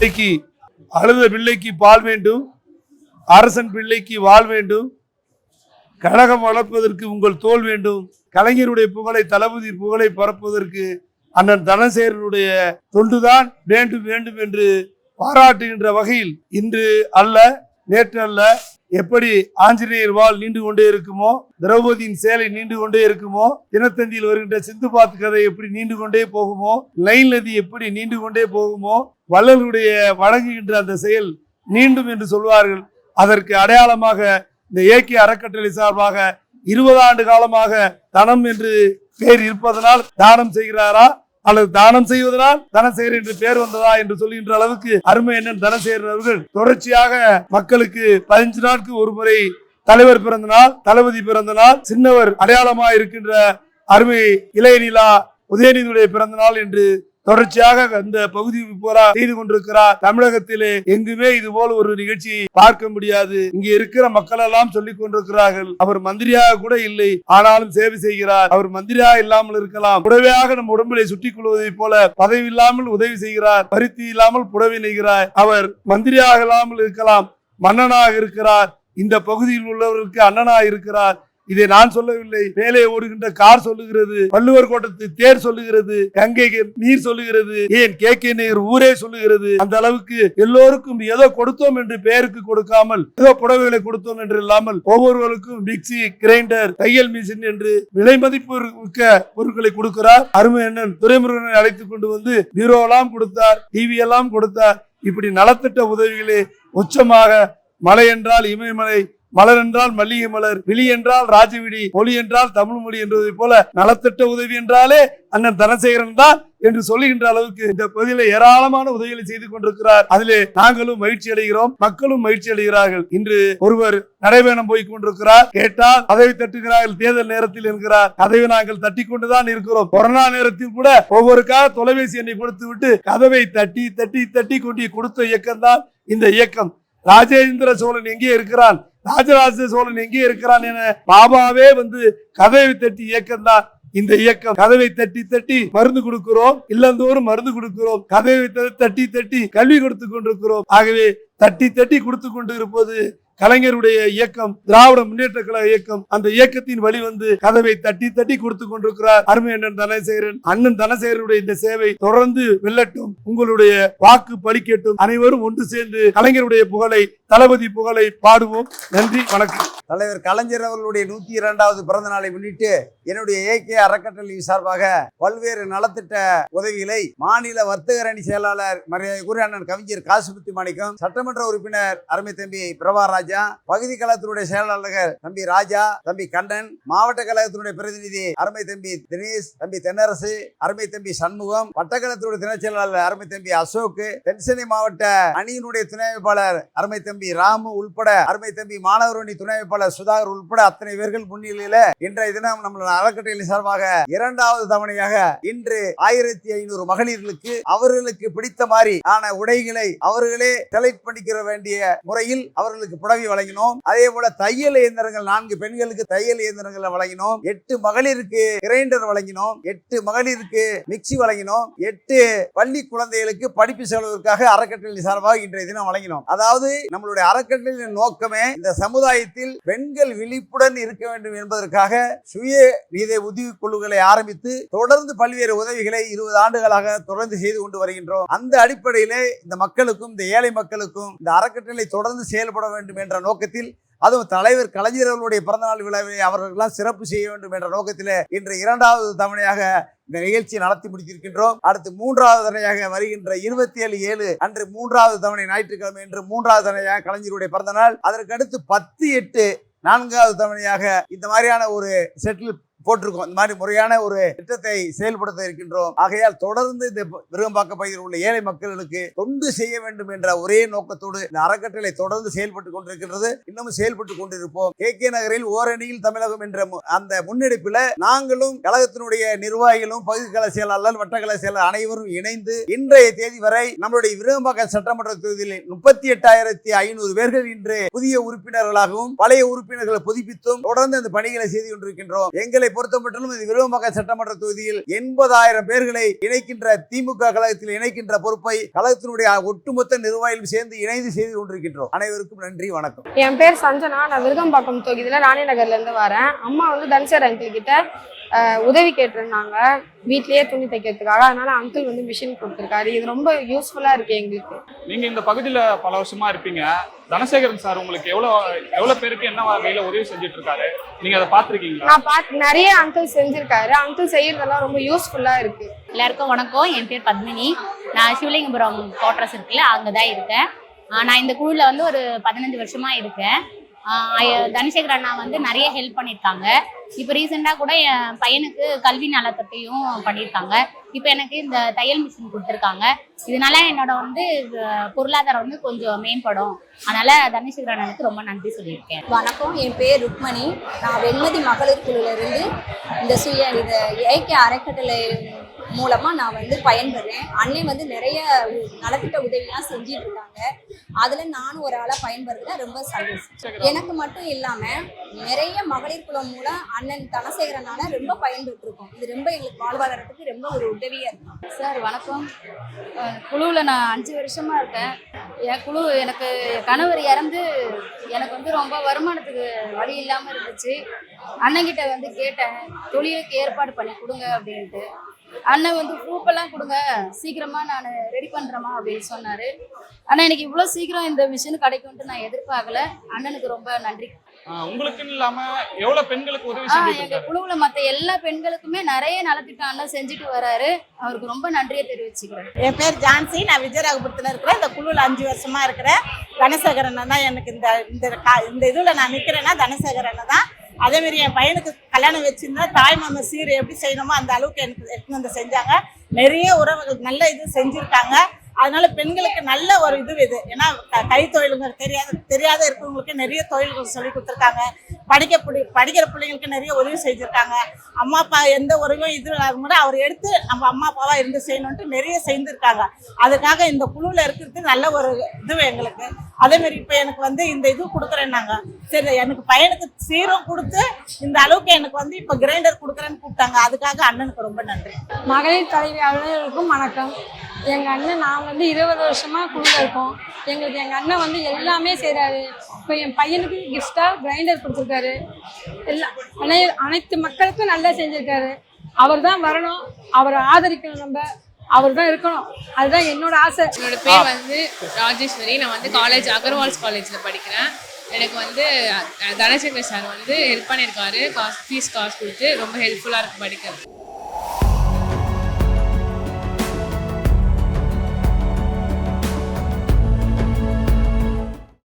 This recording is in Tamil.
பிள்ளைக்கு அழுத பிள்ளைக்கு பால் வேண்டும் அரசன் பிள்ளைக்கு வாழ் வேண்டும் கழகம் வளர்ப்பதற்கு உங்கள் தோல் வேண்டும் கலைஞருடைய புகழை தளபதி புகழை பரப்புவதற்கு அண்ணன் தனசேரனுடைய தொண்டுதான் வேண்டும் வேண்டும் என்று பாராட்டுகின்ற வகையில் இன்று அல்ல நேற்றல்ல எப்படி ஆஞ்சநேயர் வாள் நீண்டு கொண்டே இருக்குமோ திரௌபதியின் சேலை நீண்டு கொண்டே இருக்குமோ தினத்தந்தியில் வருகின்ற சிந்து பாத்து கதை எப்படி நீண்டு கொண்டே போகுமோ லைன் நதி எப்படி நீண்டு கொண்டே போகுமோ வள்ளலுடைய வழங்குகின்ற அந்த செயல் நீண்டும் என்று சொல்வார்கள். அதற்கு அடையாளமாக இந்த ஏகே அறக்கட்டளை சார்பாக இருபது ஆண்டு காலமாக தனம் என்று பேர் இருப்பதனால் தானம் செய்கிறாரா? அல்லது தானம் செய்வதனால் தனசேகர் என்று பேர் வந்ததா என்று சொல்கின்ற அளவுக்கு அருமை அண்ணன் தனசேகர் அவர்கள் தொடர்ச்சியாக மக்களுக்கு பதினஞ்சு நாட்கு ஒரு முறை தலைவர் பிறந்த நாள் தளபதி பிறந்த நாள் சின்னவர் அடையாளமாக இருக்கின்ற அருமை இளையநிலா உதயநிதியுடைய பிறந்த நாள் என்று தொடர்ச்சியாக அந்த பகுதி போரா செய்து கொண்டிருக்கிறார். தமிழகத்திலே எங்குமே இது போல ஒரு நிகழ்ச்சியை பார்க்க முடியாது. இங்கே இருக்கிற மக்கள் எல்லாம் சொல்லிக் கொண்டிருக்கிறார்கள். அவர் மந்திரியாக கூட இல்லை ஆனாலும் சேவை செய்கிறார். அவர் மந்திரியாக இல்லாமல் இருக்கலாம். புடவையாக நம் உடம்பிலே சுட்டிக் கொள்வதை போல பதவி இல்லாமல் உதவி செய்கிறார். பருத்தி இல்லாமல் புடவை நெய்கிறார். அவர் மந்திரியாக இல்லாமல் இருக்கலாம். மன்னனாக இருக்கிறார். இந்த பகுதியில் உள்ளவர்களுக்கு அண்ணனாக இருக்கிறார். இதை நான் சொல்லவில்லை. மேலே ஓடுகின்ற கார் சொல்லுகிறது. வள்ளுவர் கோட்டத்து தேர் சொல்லுகிறது. கங்கை நீர் சொல்லுகிறது. ஏன் கே கே நீர் ஊரே சொல்லுகிறது. அந்த அளவுக்கு எல்லோருக்கும் ஏதோ கொடுத்தோம் என்று பெயருக்கு கொடுக்காமல் ஏதோ புடவைகளை கொடுத்தோம் என்று இல்லாமல் ஒவ்வொருவருக்கும் மிக்சி கிரைண்டர் தையல் மிஷின் என்று விலை மதிப்பு மிக்க பொருட்களை கொடுக்கிறார். அருமை அண்ணன் துரைமுருகனை அழைத்துக் கொண்டு வந்து பீரோலாம் கொடுத்தார் டிவி எல்லாம் கொடுத்தார். இப்படி நலத்திட்ட உதவிகளே உச்சமாக மலை என்றால் இமயமலை மலர் என்றால் மல்லிகை மலர் விழி என்றால் ராஜவிடி மொழி என்றால் தமிழ் மொழி என்பதை போல நலத்திட்ட உதவி என்றாலே அண்ணன் தனசேகரன் தான் என்று சொல்லுகின்ற அளவுக்கு இந்த பகுதியில ஏராளமான உதவிகளை செய்து கொண்டிருக்கிறார். அதிலே நாங்களும் மகிழ்ச்சி அடைகிறோம். மக்களும் மகிழ்ச்சி அடைகிறார்கள். இன்று ஒருவர் நடைபயணம் போய் கொண்டிருக்கிறார். கேட்டால் கதவை தட்டுகிறார்கள். தேர்தல் நேரத்தில் என்கிறார். கதவை நாங்கள் தட்டி கொண்டுதான் இருக்கிறோம். கொரோனா நேரத்தில் கூட ஒவ்வொருக்காக தொலைபேசி எண்ணை கொடுத்து விட்டு கதவை தட்டி தட்டி தட்டி கொண்டு கொடுத்த இயக்கம் தான் இந்த இயக்கம். ராஜேந்திர சோழன் எங்கே இருக்கிறான்? ராஜராஜ சோழன் எங்கே இருக்கிறான் என பாபாவே வந்து கதவை தட்டி இயக்கம் தான் இந்த இயக்கம். கதவை தட்டி தட்டி மருந்து கொடுக்கிறோம். இல்லந்தோறும் மருந்து கொடுக்கிறோம். கதவை தட்டி தட்டி கல்வி கொடுத்து கொண்டிருக்கிறோம். ஆகவே தட்டி தட்டி கொடுத்து கொண்டு இருப்பது கலைஞருடைய இயக்கம் திராவிட முன்னேற்ற கழக இயக்கம் அந்த இயக்கத்தின் வழி வந்து கதவை தட்டி தட்டி கொடுத்து கொண்டிருக்கிறார் அருமை அண்ணன் தனசேகரன். அண்ணன் தனசேகரனுடைய இந்த சேவை தொடர்ந்து வெல்லட்டும். உங்களுடைய வாக்கு பலிக்கட்டும் அனைவரும் ஒன்று சேர்ந்து கலைஞருடைய புகழை தளபதி புகழை பாடுவோம். நன்றி வணக்கம். தலைவர் கலைஞர் அவர்களுடைய நூத்தி இரண்டாவது பிறந்த நாளை முன்னிட்டு என்னுடைய ஏகே அறக்கட்டளை சார்பாக பல்வேறு நலத்திட்ட உதவிகளை மாநில வர்த்தக அணி செயலாளர் குரு அண்ணன் கவிஞர் காசுபுத்தி மாணிக்கம் சட்டமன்ற உறுப்பினர் அருமை தம்பி பிரபா ராஜா பகுதி கழகத்தினுடைய செயலாளர்கள் தம்பி ராஜா தம்பி கண்ணன் மாவட்ட கழகத்தினுடைய பிரதிநிதி அருமை தம்பி தினேஷ் தம்பி தென்னரசு அருமை தம்பி சண்முகம் வட்டக்கழகத்தினுடைய துணை செயலாளர் அருமை தம்பி அசோக் தென்சென்னை மாவட்ட அணியினுடைய துணை அமைப்பாளர் அருமை தம்பி ராமு உள்பட அருமை தம்பி மாணவரணி துணை அமைப்பாளர் சுதாகர் உள்பட அத்தனை பேர்கள் முன்னிலையில இன்றைய தினம் நம்மளோட அறக்கட்டளை சார்பாக இரண்டாவது தவணையாக இன்று ஆயிரத்தி ஐநூறு மகளிர்களுக்கு அவர்களுக்கு பிடித்த மாதிரி ஆன உடைகளை அவர்களே செலக்ட் பண்ணிக்கிற வேண்டிய முறையில் அவர்களுக்கு புடவை வழங்கினோம். அதே போல தையல் இயந்திரங்கள் நான்கு பெண்களுக்கு தையல் இயந்திரங்களை வழங்கினோம். எட்டு மகளிருக்கு கிரைண்டர் வழங்கினோம். எட்டு மகளிருக்கு மிக்சி வழங்கினோம். எட்டு பள்ளி குழந்தைகளுக்கு படிப்பு செலவிற்காக அறக்கட்டளை சார்பாக இன்றைய தினம் வழங்கினோம். அதாவது நம்மளுடைய அறக்கட்டளையின் நோக்கமே இந்த சமுதாயத்தில் பெண்கள் விழிப்புடன் இருக்க வேண்டும் என்பதற்காக சுய நீதி உதவி குழுக்களை ஆரம்பித்து தொடர்ந்து பல்வேறு உதவிகளை இருபது ஆண்டுகளாக தொடர்ந்து செய்து கொண்டு வருகின்றோம். அந்த அடிப்படையிலே இந்த மக்களுக்கும் இந்த ஏழை மக்களுக்கும் இந்த அறக்கட்டளை தொடர்ந்து செயல்பட வேண்டும் என்ற நோக்கத்தில் அதுவும் தலைவர் கலைஞர் அவர்களுடைய பிறந்தநாள் விழாவை அவர்களெல்லாம் சிறப்பு செய்ய வேண்டும் என்ற நோக்கத்தில் இன்று இரண்டாவது தவணையாக இந்த நிகழ்ச்சியை நடத்தி முடித்திருக்கின்றோம். அடுத்து மூன்றாவது தவணையாக வருகின்ற இருபத்தி ஏழு ஏழு அன்று மூன்றாவது தவணை ஞாயிற்றுக்கிழமை என்று மூன்றாவது தவணையாக கலைஞருடைய பிறந்தநாள். அதற்கு அடுத்து பத்து எட்டு நான்காவது தவணையாக இந்த மாதிரியான ஒரு செட்டில் போட்டிருக்கோம். இந்த மாதிரி முறையான ஒரு திட்டத்தை செயல்படுத்த இருக்கின்றோம். ஆகையால் தொடர்ந்து இந்த விருகம்பாக்க பகுதியில் உள்ள ஏழை மக்களுக்கு தொண்டு செய்ய வேண்டும் என்ற ஒரே நோக்கத்தோடு இந்த அறக்கட்டளை தொடர்ந்து செயல்பட்டு கொண்டிருக்கின்றது. இன்னமும் செயல்பட்டு கொண்டிருப்போம். கே. கே. நகரில் ஓரணியில் தமிழகம் என்ற அந்த முன்னெடுப்பில் நாங்களும் கழகத்தினுடைய நிர்வாகிகளும் பகுதி கழக செயலாளர் வட்டக்கழக செயலாளர் அனைவரும் இணைந்து இன்றைய தேதி வரை நம்மளுடைய விருகம்பாக்கம் சட்டமன்ற தொகுதியில் முப்பத்தி எட்டாயிரத்தி ஐநூறு பேர்கள் இன்று புதிய உறுப்பினர்களாகவும் பழைய உறுப்பினர்களை புதுப்பித்தும் தொடர்ந்து அந்த பணிகளை செய்து கொண்டிருக்கின்றோம். எங்களை பொறுத்தமட்டிலும் இது விருவமக சட்டமன்ற தொகுதியில் எண்பதாயிரம் பேர்களை இணைக்கின்ற திமுக கழகத்தில் இணைக்கின்ற பொறுப்பை கழகத்தினுடைய ஒட்டுமொத்த நிர்வாகிகளும் சேர்ந்து இணைந்து செய்து கொண்டிருக்கின்றோம். அனைவருக்கும் நன்றி வணக்கம். என் பேர் சஞ்சனா. நான் விருகம்பாக்கம் தொகுதியில் ராணி நகர்ல இருந்து வரேன். அம்மா வந்து தன்சர் அங்கிள் கிட்ட. உதவி கேட்டிருந்தாங்க. வீட்லயே துணி தைக்கிறதுக்காக. அதனால அங்கிள் வந்து மிஷின் கொடுத்துருக்காரு. இது ரொம்ப யூஸ்ஃபுல்லா இருக்கு எங்களுக்கு. நீங்க இந்த பகுதியில பல வருஷமா இருப்பீங்க. தனசேகரன் சார் உங்களுக்கு எவ்வளவு எவ்வளவு பேருக்கு என்ன வகையில உதவி செஞ்சுட்டு இருக்காரு நீங்க அதை பாத்திருக்கீங்களா நான் பார்த்து நிறைய அங்கிள் செஞ்சிருக்காரு. அங்கிள் செய்யறதெல்லாம் ரொம்ப யூஸ்ஃபுல்லா இருக்கு. எல்லாருக்கும் வணக்கம். என் பேர் பத்மினி. நான் சிவலிங்கபுரம் குவார்டர்ஸ் இருக்குல்ல அங்கே தான் இருக்கேன் நான் இந்த குழுவில் வந்து ஒரு பதினஞ்சு வருஷமா இருக்கேன். தனசேகர் அண்ணா வந்து நிறைய ஹெல்ப் பண்ணியிருக்காங்க இப்போ ரீசெண்டாக கூட என் பையனுக்கு கல்வி நலத்திட்டையும் பண்ணியிருக்காங்க இப்போ எனக்கு இந்த தையல் மிஷின் கொடுத்துருக்காங்க. இதனால என்னோட வந்து பொருளாதாரம் வந்து கொஞ்சம் மேம்படும். அதனால தனசேகர் அண்ணனுக்கு ரொம்ப நன்றி சொல்லியிருக்கேன். வணக்கம் என் பேர் ருக்மணி. நான் வெண்மதி மகளிர் குழுவிலிருந்து இந்த சுய இந்த ஏகே அறக்கட்டளை மூலமாக நான் வந்து பயன்பெறேன் அன்னை வந்து நிறைய நலத்திட்ட உதவிலாம் செஞ்சிட்டு இருக்காங்க அதில் நானும் ஒரு ஆளாக பயன்படுறதுல ரொம்ப சந்தோஷம். எனக்கு மட்டும் இல்லாமல் நிறைய மகளிர் குலம் மூலம் அண்ணன் தனசேகரனால ரொம்ப பயன்பெற்றிருக்கோம். இது ரொம்ப எங்களுக்கு வாழ்வாதாரத்துக்கு ரொம்ப ஒரு உதவியாக இருக்கும். சார் வணக்கம். குழுவில் நான் அஞ்சு வருஷமாக இருக்கேன். என் குழு எனக்கு கணவர் இறந்து எனக்கு வந்து ரொம்ப வருமானத்துக்கு வழி இல்லாமல் இருந்துச்சு. அண்ணன்கிட்ட வந்து கேட்டேன் தொழிலுக்கு ஏற்பாடு பண்ணி கொடுங்க அப்படின்ட்டு. அண்ணன் வந்து ப்ரூஃபெல்லாம் கொடுங்க. சீக்கிரமாக நான் ரெடி பண்ணுறேம்மா அப்படின்னு சொன்னார். ஆனால் எனக்கு இவ்வளோ சீக்கிரம் இந்த மிஷின் கிடைக்கும்ட்டு நான் எதிர்பார்க்கல. அண்ணனுக்கு ரொம்ப நன்றி. ஆஹ் உங்களுக்குன்னு இல்லாம எவ்வளவு பெண்களுக்கு உதவி எங்க குழுவுல மத்த எல்லா பெண்களுக்குமே நிறைய நலத்திட்டம் அண்ணன் செஞ்சுட்டு வராரு. அவருக்கு ரொம்ப நன்றியை தெரிவிச்சுக்கிறேன். என் பேர் ஜான்சி. நான் விஜயராகபுரத்தில் இருக்கிறேன். இந்த குழுவில் அஞ்சு வருஷமா இருக்கிறேன். தனசேகரன் தான் எனக்கு இந்த இந்த இதில் நான் நிற்கிறேன்னா தனசேகரன் தான். அதேமாரி என் பையனுக்கு கல்யாணம் வச்சிருந்தா தாய் மாமன் சீர் எப்படி செய்யணுமோ அந்த அளவுக்கு எனக்கு எடுத்துன்னு வந்து செஞ்சாங்க. நிறைய உறவுகள் நல்ல இது செஞ்சுருக்காங்க. அதனால பெண்களுக்கு நல்ல ஒரு இது இது. ஏன்னா கைத்தொழிலுங்க தெரியாத தெரியாத இருக்கிறவங்களுக்கு நிறைய தொழில்கள் சொல்லி கொடுத்துருக்காங்க. படிக்க பிடி படிக்கிற பிள்ளைங்களுக்கு நிறைய உதவி செஞ்சுருக்காங்க. அம்மா அப்பா எந்த உறவும் இது இல்லாத கூட அவர் எடுத்து நம்ம அம்மா அப்பாவா இருந்து செய்யணுன்ட்டு நிறைய செய்திருக்காங்க. அதுக்காக இந்த குழுவில் இருக்கிறது நல்ல ஒரு இது எங்களுக்கு. அதேமாரி இப்போ எனக்கு வந்து இந்த இது கொடுக்குறேன்னாங்க. சரி எனக்கு பையனுக்கு சீரம் கொடுத்து இந்த அளவுக்கு எனக்கு வந்து இப்போ கிரைண்டர் கொடுக்குறேன்னு கூப்பிட்டாங்க. அதுக்காக அண்ணனுக்கு ரொம்ப நன்றி. மகளிர் தலைவி அலுவலர்களுக்கும் வணக்கம். எங்கள் அண்ணன் நான் வந்து இருபது வருஷமாக குழுவில் இருக்கோம். எங்களுக்கு எங்கள் அண்ணன் வந்து எல்லாமே செய்கிறாரு இப்போ என் பையனுக்கு கிஃப்டாக கிரைண்டர் கொடுத்துருக்காரு. எல்லா அனை அனைத்து மக்களுக்கும் நல்லா செஞ்சுருக்காரு. அவர் தான் வரணும். அவரை ஆதரிக்கணும் நம்ம. அவர் தான் இருக்கணும். அதுதான் என்னோட ஆசை. என்னோட பேர் வந்து ராஜேஸ்வரி. நான் வந்து காலேஜ் அகர்வால்ஸ் காலேஜில் படிக்கிறேன். எனக்கு வந்து தனசேகர் சார் வந்து ஹெல்ப் பண்ணியிருக்காரு. காசு ஃபீஸ் காசு கொடுத்து ரொம்ப ஹெல்ப்ஃபுல்லாக இருக்குது படிக்கிறது